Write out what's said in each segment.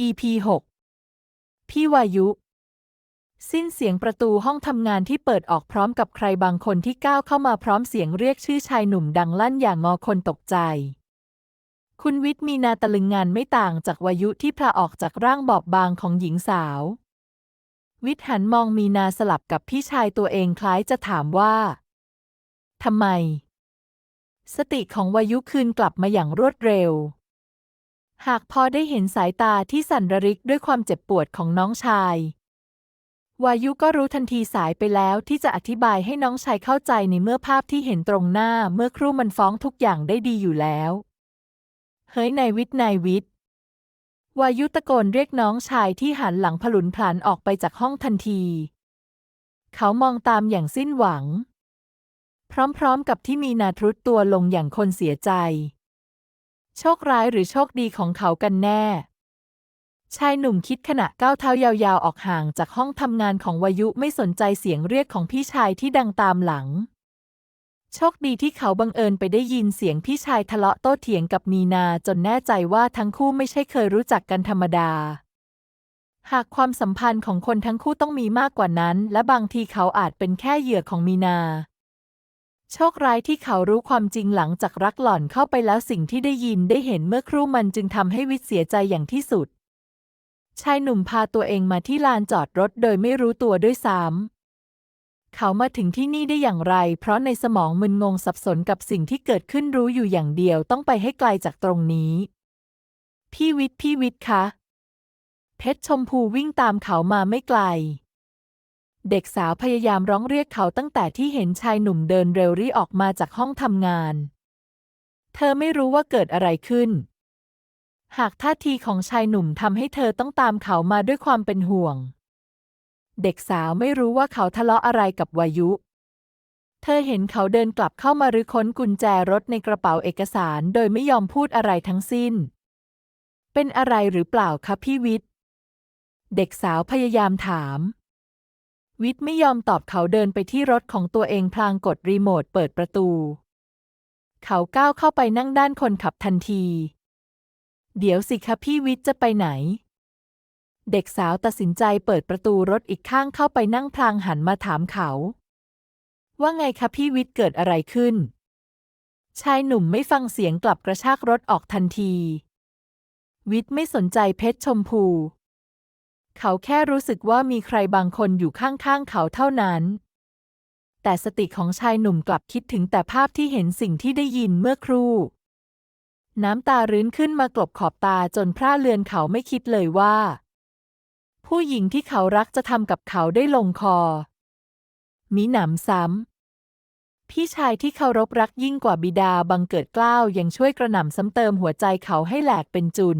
EP 6 พี่วายุ สิ้นเสียงประตูห้องทำงานที่เปิดออกพร้อมกับใครบางคนที่ก้าวเข้ามาพร้อมเสียงเรียกชื่อชายหนุ่มดังลั่นอย่างงอคนตกใจ คุณวิทย์มีนาตะลึงงานไม่ต่างจากวายุที่พลาออกจากร่างบอบบางของหญิงสาว วิทย์หันมองมีนาสลับกับพี่ชายตัวเองคล้ายจะถามว่าทำไม สติของวายุคืนกลับมาอย่างรวดเร็ว หากพอได้เห็นสายตาที่สั่นระริกด้วยความเจ็บปวดของน้องชาย วายุก็รู้ทันทีสายไปแล้วที่จะอธิบายให้น้องชายเข้าใจในเมื่อภาพที่เห็นตรงหน้าเมื่อครู่มันฟ้องทุกอย่างได้ดีอยู่แล้ว เฮ้ยนายวิทย์นายวิทย์ วายุตะโกนเรียกน้องชายที่หันหลังผลุนพลันออกไปจากห้องทันที เขามองตามอย่างสิ้นหวัง พร้อมๆกับที่มีนาทรุดตัวลงอย่างคนเสียใจ โชคร้ายหรือโชคดีของเขากันแน่ ชายหนุ่มคิดขณะก้าวเท้ายาวๆออกห่างจากห้องทำงานของวายุไม่สนใจเสียงเรียกของพี่ชายที่ดังตามหลัง โชคดีที่เขาบังเอิญไปได้ยินเสียงพี่ชายทะเลาะโต้เถียงกับมีนาจนแน่ใจว่าทั้งคู่ไม่ใช่เคยรู้จักกันธรรมดา หากความสัมพันธ์ของคนทั้งคู่ต้องมีมากกว่านั้น และบางทีเขาอาจเป็นแค่เหยื่อของมีนา โชคร้ายที่เขารู้ความจริงหลังจากรักหล่อนเข้าไปแล้วสิ่งที่ได้ยินได้เห็นเมื่อครู่มันจึงทำให้วิทย์เสียใจอย่างที่สุด ชายหนุ่มพาตัวเองมาที่ลานจอดรถโดยไม่รู้ตัวด้วยซ้ำเขามาถึงที่นี่ได้อย่างไร เพราะในสมองมึนงงสับสนกับสิ่งที่เกิดขึ้นรู้อยู่อย่างเดียวต้องไปให้ไกลจากตรงนี้ พี่วิทย์พี่วิทย์คะ เพชรชมพูวิ่งตามเขามาไม่ไกล เด็กสาวพยายามร้องเรียกเขาตั้งแต่ที่เห็นชายหนุ่มเดินเร็วรีออกมาจากห้องทำงาน เธอไม่รู้ว่าเกิดอะไรขึ้น หากท่าทีของชายหนุ่มทำให้เธอต้องตามเขามาด้วยความเป็นห่วง เด็กสาวไม่รู้ว่าเขาทะเลาะอะไรกับวายุ เธอเห็นเขาเดินกลับเข้ามารื้อค้นกุญแจรถในกระเป๋าเอกสารโดยไม่ยอมพูดอะไรทั้งสิ้น เป็นอะไรหรือเปล่าคะพี่วิทย์ เด็กสาวพยายามถาม วิทย์ไม่ยอมตอบเขาเดินไปที่รถของตัวเองพลางกดรีโมทเปิดประตู เขาก้าวเข้าไปนั่งด้านคนขับทันที เดี๋ยวสิคะพี่วิทย์จะไปไหน เด็กสาวตัดสินใจเปิดประตูรถอีกข้างเข้าไปนั่งพลางหันมาถามเขา ว่าไงคะพี่วิทย์เกิดอะไรขึ้น ชายหนุ่มไม่ฟังเสียงกลับกระชากรถออกทันที วิทย์ไม่สนใจเพชรชมพู เขาแค่รู้สึกว่ามีใครบางคนอยู่ข้างๆเขาเท่านั้น แต่สติของชายหนุ่มกลับคิดถึงแต่ภาพที่เห็นสิ่งที่ได้ยินเมื่อครู่ น้ำตารื้นขึ้นมากลบขอบตาจนพร่าเลือนเขาไม่คิดเลยว่า ผู้หญิงที่เขารักจะทำกับเขาได้ลงคอ มีหนำซ้ำ พี่ชายที่เคารพรักยิ่งกว่าบิดาบังเกิดกล้าวยังช่วยกระหน่ำซ้ำเติมหัวใจเขาให้แหลกเป็นจุน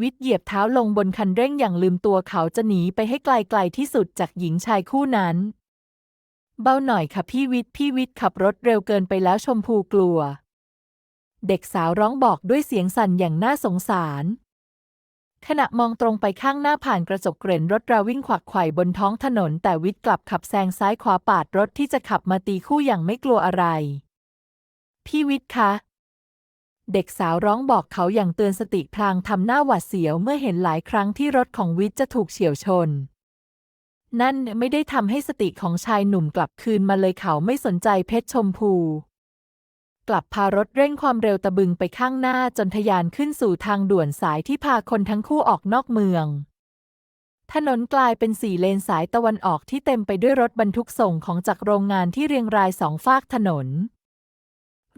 วิทย์เหยียบเท้าลงบนคันเร่งอย่างลืมตัวเขาจะหนีไปให้ไกลๆที่สุดจากหญิงชายคู่นั้น เบาหน่อยค่ะพี่วิทย์พี่วิทย์ขับรถเร็วเกินไปแล้วชมพูกลัว เด็กสาวร้องบอกด้วยเสียงสั่นอย่างน่าสงสาร ขณะมองตรงไปข้างหน้าผ่านกระจกเกรนรถราวิ่งขวักไขว่บนท้องถนน แต่วิทย์กลับขับแซงซ้ายขวาปาดรถที่จะขับมาตีคู่อย่างไม่กลัวอะไร พี่วิทย์คะ เด็กสาวร้องบอกเขาอย่างเตือนสติพลางทำหน้าหวาดเสียวเมื่อเห็นหลายครั้งที่รถของวิทย์จะถูกเฉียวชน นั่นไม่ได้ทำให้สติของชายหนุ่มกลับคืนมาเลยเขาไม่สนใจเพชรชมพู กลับพารถเร่งความเร็วตะบึงไปข้างหน้าจนทะยานขึ้นสู่ทางด่วนสายที่พาคนทั้งคู่ออกนอกเมือง ถนนกลายเป็นสี่เลนสายตะวันออกที่เต็มไปด้วยรถบรรทุกส่งของจากโรงงานที่เรียงรายสองฝากถนน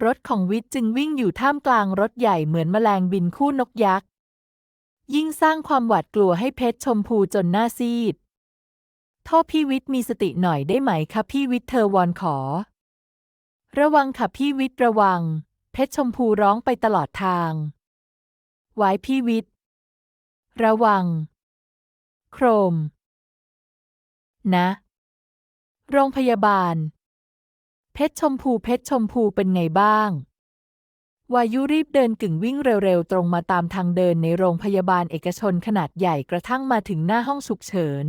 รถของวิทย์จึงวิ่งอยู่ท่ามกลางรถใหญ่เหมือนแมลงบินคู่นกยักษ์ ยิ่งสร้างความหวาดกลัวให้เพชรชมพูจนหน้าซีดโทษพี่วิทย์มีสติหน่อยได้ไหมคะพี่วิทย์เธอวอนขอ ระวังค่ะพี่วิทย์ระวัง เพชรชมพูร้องไปตลอดทางไว้พี่วิทย์ระวัง โครม นะ โรงพยาบาล เพชรชมพูเพชรชมพูเป็นไงบ้าง วายุรีบเดินกึ่งวิ่งเร็วๆ ตรงมาตามทางเดินในโรงพยาบาลเอกชนขนาดใหญ่กระทั่งมาถึงหน้าห้องฉุกเฉิน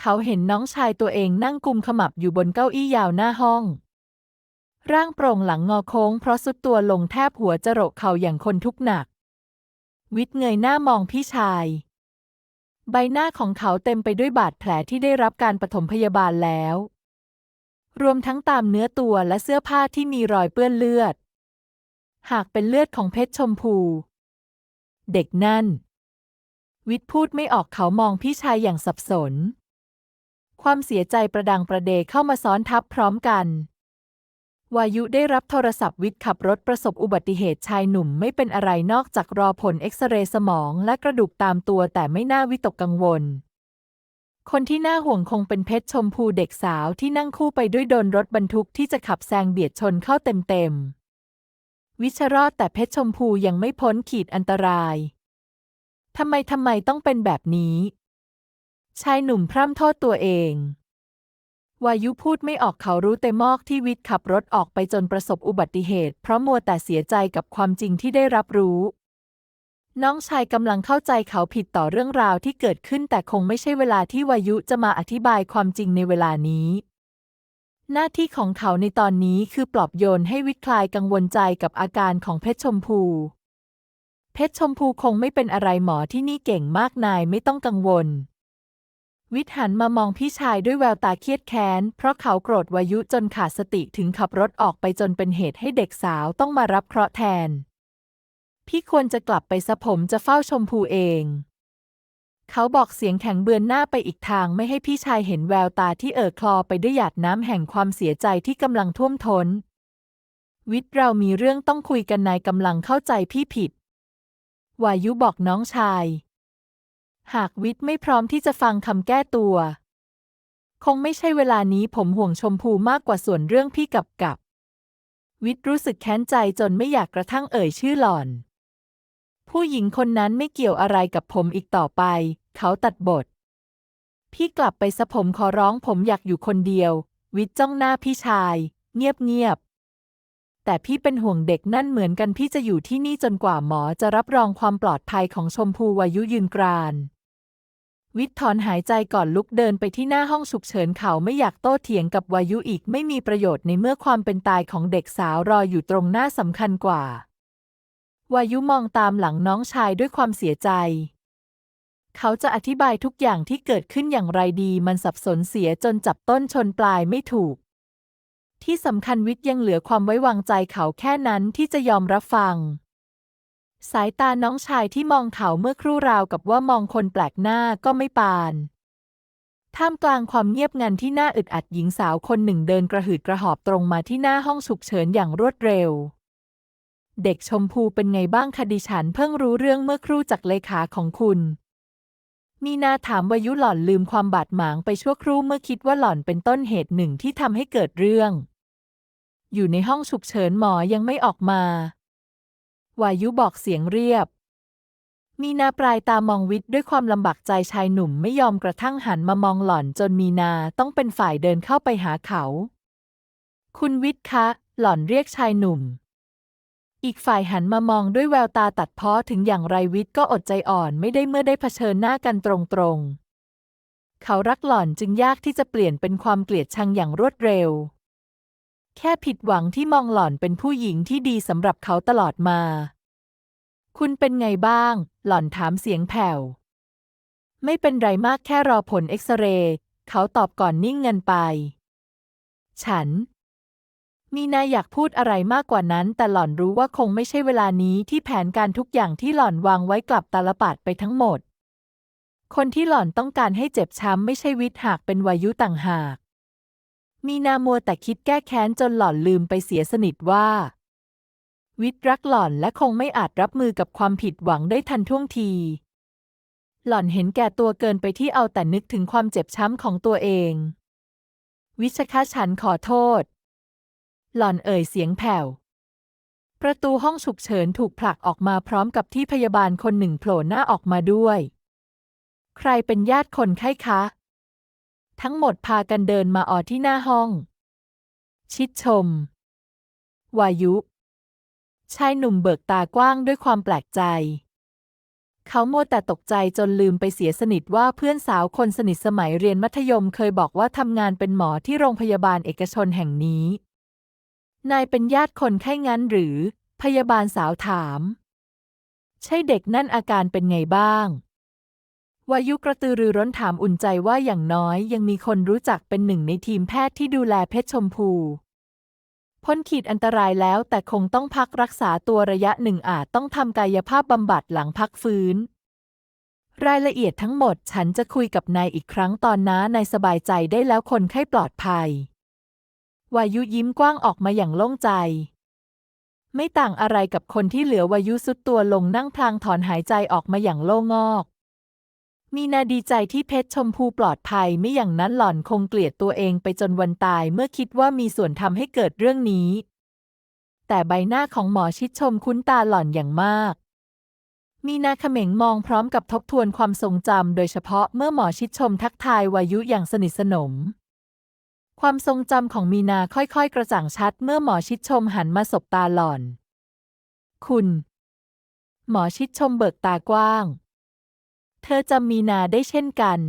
เขาเห็นน้องชายตัวเองนั่งกุมขมับอยู่บนเก้าอี้ยาวหน้าห้อง ร่างโปร่งหลังงอโค้งเพราะสุดตัวลงแทบหัวจรกเข่าอย่างคนทุกข์หนัก วิทย์เงยหน้ามองพี่ชาย ใบหน้าของเขาเต็มไปด้วยบาดแผลที่ได้รับการปฐมพยาบาลแล้ว รวมทั้งตามเนื้อตัวและเสื้อผ้าที่มีรอยเปื้อนเลือด หากเป็นเลือดของเพชรชมพู เด็กนั่น วิทย์พูดไม่ออกเขามองพี่ชายอย่างสับสน ความเสียใจประดังประเดเข้ามาซ้อนทับพร้อมกันวายุได้รับโทรศัพท์วิทย์ขับรถประสบอุบัติเหตุชายหนุ่มไม่เป็นอะไรนอกจากรอผลเอ็กซเรย์สมองและกระดูกตามตัวแต่ไม่น่าวิตกกังวล คนที่น่าห่วงคงเป็นเพชรชมพูเด็กสาวที่นั่งคู่ไปด้วยโดนรถบรรทุกที่จะขับแซงเบียดชนเข้าเต็มๆ วิชรอดแต่เพชรชมพูยังไม่พ้นขีดอันตราย ทำไมทำไมต้องเป็นแบบนี้ ชายหนุ่มพร่ำโทษตัวเอง วายุพูดไม่ออกเขารู้แต่มอกที่วิทย์ขับรถออกไปจนประสบอุบัติเหตุ เพราะมัวแต่เสียใจกับความจริงที่ได้รับรู้ น้องชายกำลังเข้าใจเขาผิดต่อเรื่องราวที่เกิดขึ้นแต่คงไม่ใช่เวลาที่วายุจะมาอธิบายความจริงในเวลานี้ หน้าที่ของเขาในตอนนี้คือปลอบโยนให้วิทย์คลายกังวลใจกับอาการของเพชรชมพู เพชรชมพูคงไม่เป็นอะไรหมอที่นี่เก่งมากนายไม่ต้องกังวล วิทย์หันมามองพี่ชายด้วยแววตาเครียดแค้น เพราะเขาโกรธวายุจนขาดสติถึงขับรถออกไปจนเป็นเหตุให้เด็กสาวต้องมารับเคราะห์แทน พี่ควรจะกลับไปซะผมจะเฝ้าชมพูเอง เขาบอกเสียงแข็งเบือนหน้าไปอีกทางไม่ให้พี่ชายเห็นแววตาที่เอ่อคลอไปด้วยหยาดน้ำแห่งความเสียใจที่กำลังท่วมทน้น วิทย์เรามีเรื่องต้องคุยกันนายกำลังเข้าใจพี่ผิด วายุบอกน้องชาย หากวิทย์ไม่พร้อมที่จะฟังคำแก้ตัว คงไม่ใช่เวลานี้ผมห่วงชมพูมากกว่าส่วนเรื่องพี่กับกับ วิทย์รู้สึกแค้นใจจนไม่อยากกระทั่งเอ่ยชื่อหล่อน ผู้หญิงคนนั้นไม่เกี่ยวอะไรกับผมอีกต่อไป เขาตัดบท พี่กลับไปซะผมขอร้องผมอยากอยู่คนเดียว วิทจ้องหน้าพี่ชาย เงียบเงียบแต่พี่เป็นห่วงเด็กนั่นเหมือนกันพี่จะอยู่ที่นี่จนกว่าหมอจะรับรองความปลอดภัยของชมพูวายุยืนกราน วิทย์ถอนหายใจก่อนลุกเดินไปที่หน้าห้องฉุกเฉินเขาไม่อยากโต้เถียงกับวายุอีกไม่มีประโยชน์ในเมื่อความเป็นตายของเด็กสาวรออยู่ตรงหน้าสำคัญกว่า วายุมองตามหลังน้องชายด้วยความเสียใจ เขาจะอธิบายทุกอย่างที่เกิดขึ้นอย่างไรดีมันสับสนเสียจนจับต้นชนปลายไม่ถูก ที่สำคัญวิทย์ยังเหลือความไว้วางใจเขาแค่นั้นที่จะยอมรับฟัง สายตาน้องชายที่มองเขาเมื่อครู่ราวกับว่ามองคนแปลกหน้าก็ไม่ปานท่ามกลางความเงียบงันที่น่าอึดอัดหญิงสาวคนหนึ่งเดินกระหืดกระหอบตรงมาที่หน้าห้องฉุกเฉินอย่างรวดเร็ว เด็กชมพูเป็นไงบ้างคดิฉันเพิ่งรู้เรื่องเมื่อครู่จากเลขาของคุณ มีนาถามวายุหล่อนลืมความบาดหมางไปชั่วครู่เมื่อคิดว่าหล่อนเป็นต้นเหตุหนึ่งที่ทำให้เกิดเรื่อง อยู่ในห้องฉุกเฉินหมอยังไม่ออกมา วายุบอกเสียงเรียบ มีนาปลายตามองวิทย์ด้วยความลำบากใจชายหนุ่มไม่ยอมกระทั่งหันมามองหล่อนจนมีนาต้องเป็นฝ่ายเดินเข้าไปหาเขา คุณวิทย์คะ หล่อนเรียกชายหนุ่ม อีกฝ่ายหันมามองด้วยแววตาตัดเพ้อถึงอย่างไรวิทย์ก็อดใจอ่อนไม่ได้เมื่อได้เผชิญหน้ากันตรงๆ เขารักหล่อนจึงยากที่จะเปลี่ยนเป็นความเกลียดชังอย่างรวดเร็ว แค่ผิดหวังที่มองหล่อนเป็นผู้หญิงที่ดีสำหรับเขาตลอดมา คุณเป็นไงบ้าง หล่อนถามเสียงแผ่ว ไม่เป็นไรมากแค่รอผลเอ็กซเรย์ เขาตอบก่อนนิ่งเงินไป ฉัน มีนายอยากพูดอะไรมากกว่านั้น แต่หล่อนรู้ว่าคงไม่ใช่เวลานี้ที่แผนการทุกอย่างที่หล่อนวางไว้กลับตาลปัดไปทั้งหมด คนที่หล่อนต้องการให้เจ็บช้ำไม่ใช่วิทย์หากเป็นวายุต่างหาก มีนามัวแต่คิดแก้แค้นจนหล่อนลืมไปเสียสนิทว่า วิทรักหล่อนและคงไม่อาจรับมือกับความผิดหวังได้ทันท่วงที หล่อนเห็นแก่ตัวเกินไปที่เอาแต่นึกถึงความเจ็บช้ำของตัวเอง วิชคะฉันขอโทษ หล่อนเอ่ยเสียงแผ่ว ประตูห้องฉุกเฉินถูกผลักออกมาพร้อมกับที่พยาบาลคนหนึ่งโผล่หน้าออกมาด้วย ใครเป็นญาติคนไข้คะ ทั้งหมดพากันเดินมาออที่หน้าห้อง ชิดชม วายุ ชายหนุ่มเบิกตากว้างด้วยความแปลกใจ เขาโมวแต่ตกใจจนลืมไปเสียสนิทว่าเพื่อนสาวคนสนิทสมัยเรียนมัธยมเคยบอกว่าทำงานเป็นหมอที่โรงพยาบาลเอกชนแห่งนี้ นายเป็นญาติคนไข้งั้นหรือ พยาบาลสาวถาม ใช่เด็กนั่นอาการเป็นไงบ้าง วายุกระตือรือร้นถามอุ่นใจว่าอย่างน้อยยังมีคนรู้จักเป็นหนึ่งในทีมแพทย์ที่ดูแลเพชรชมพู พ้นขีดอันตรายแล้วแต่คงต้องพักรักษาตัวระยะหนึ่งอาจต้องทำกายภาพบำบัดหลังพักฟื้น รายละเอียดทั้งหมดฉันจะคุยกับนายอีกครั้งตอนน้านายสบายใจได้แล้วคนไข้ปลอดภัย วายุยิ้มกว้างออกมาอย่างโล่งใจ ไม่ต่างอะไรกับคนที่เหลือวายุสุดตัวลงนั่งพลางถอนหายใจออกมาอย่างโล่งอก มีนาดีใจที่เพชรชมพูปลอดภัยไม่อย่างนั้นหล่อนคงเกลียดตัวเองไปจนวันตายเมื่อคิดว่ามีส่วนทำให้เกิดเรื่องนี้ แต่ใบหน้าของหมอชิดชมคุ้นตาหล่อนอย่างมากมีนาเขม็งมองพร้อมกับทบทวนความทรงจำ โดยเฉพาะเมื่อหมอชิดชมทักทายวายุอย่างสนิทสนม ความทรงจำของมีนาค่อยๆ กระจ่างชัดเมื่อหมอชิดชมหันมาสบตาหล่อน คุณ หมอชิดชมเบิกตากว้าง เธอจำมีนาได้เช่นกัน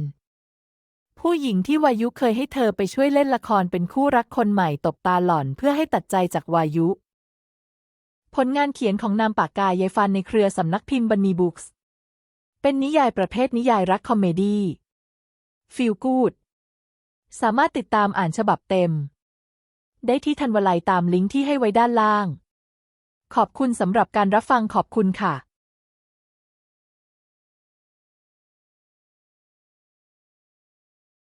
ผู้หญิงที่วายุเคยให้เธอไปช่วยเล่นละครเป็นคู่รักคนใหม่ตบตาหล่อนเพื่อให้ตัดใจจากวายุ ผลงานเขียนของนามปากกายายฟันในเครือสำนักพิมพ์บันนีบุ๊กส์เป็นนิยายประเภทนิยายรักคอมเมดี้ฟีลกูด สามารถติดตามอ่านฉบับเต็ม ได้ที่ทันวลัยตามลิงก์ที่ให้ไว้ด้านล่าง ขอบคุณสำหรับการรับฟังขอบคุณค่ะ